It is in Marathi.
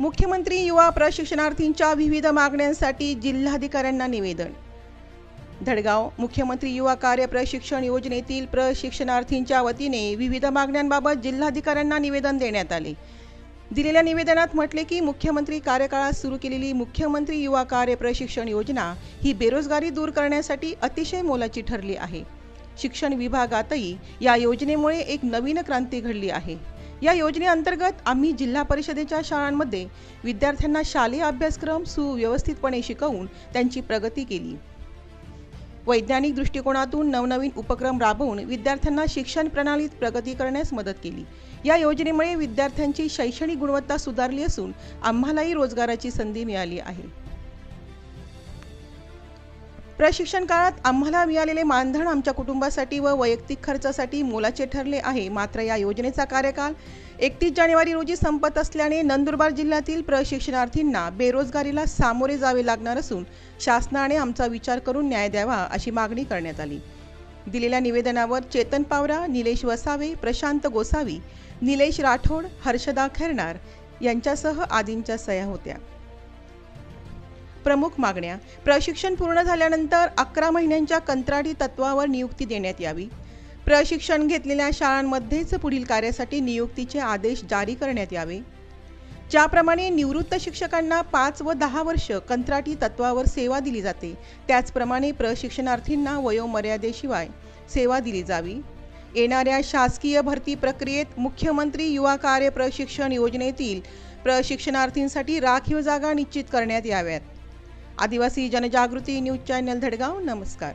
मुख्यमंत्री युवा प्रशिक्षणार्थींच्या विविध मागण्यांसाठी जिल्हाधिकाऱ्यांना निवेदन. धडगाव मुख्यमंत्री युवा कार्य प्रशिक्षण योजनेतील प्रशिक्षणार्थींच्या वतीने विविध मागण्यांबाबत जिल्हाधिकाऱ्यांना निवेदन देण्यात आले. दिलेल्या निवेदनात म्हटले की मुख्यमंत्री कार्यकाळात सुरू केलेली मुख्यमंत्री युवा कार्य प्रशिक्षण योजना ही बेरोजगारी दूर करण्यासाठी अतिशय मोलाची ठरली आहे. शिक्षण विभागातही या योजनेमुळे एक नवीन क्रांती घडली आहे. या योजनेअंतर्गत आम्ही जिल्हा परिषदेच्या शाळांमध्ये विद्यार्थ्यांना शालेय अभ्यासक्रम सुव्यवस्थितपणे शिकवून त्यांची प्रगती केली. वैज्ञानिक दृष्टिकोनातून नवनवीन उपक्रम राबवून विद्यार्थ्यांना शिक्षण प्रणालीत प्रगती करण्यास मदत केली. या योजनेमुळे विद्यार्थ्यांची शैक्षणिक गुणवत्ता सुधारली असून आम्हालाही रोजगाराची संधी मिळाली आहे. प्रशिक्षण काळात आम्हाला मिळालेले मानधन आमच्या कुटुंबासाठी व वैयक्तिक खर्चासाठी मोलाचे ठरले आहे. मात्र या योजनेचा कार्यकाल एकतीस जानेवारी रोजी संपत असल्याने नंदुरबार जिल्ह्यातील प्रशिक्षणार्थींना बेरोजगारीला सामोरे जावे लागणार असून शासनाने आमचा विचार करून न्याय द्यावा अशी मागणी करण्यात आली. दिलेल्या निवेदनावर चेतन पावरा निलेश वसावे प्रशांत गोसावी निलेश राठोड हर्षदा खेरणार यांच्यासह आदींच्या सह्या होत्या. प्रमुख मागण्या. प्रशिक्षण पूर्ण झाल्यानंतर अकरा महिन्यांच्या कंत्राटी तत्वावर नियुक्ती देण्यात यावी. प्रशिक्षण घेतलेल्या शाळांमध्येच पुढील कार्यासाठी नियुक्तीचे आदेश जारी करण्यात यावे. ज्याप्रमाणे निवृत्त शिक्षकांना पाच व दहा वर्ष कंत्राटी तत्वावर सेवा दिली जाते त्याचप्रमाणे प्रशिक्षणार्थींना वयोमर्यादेशिवाय सेवा दिली जावी. येणाऱ्या शासकीय भरती प्रक्रियेत मुख्यमंत्री युवा कार्य प्रशिक्षण योजनेतील प्रशिक्षणार्थींसाठी राखीव जागा निश्चित करण्यात याव्यात. आदिवासी जनजागृती न्यूज चॅनल धडगाव नमस्कार.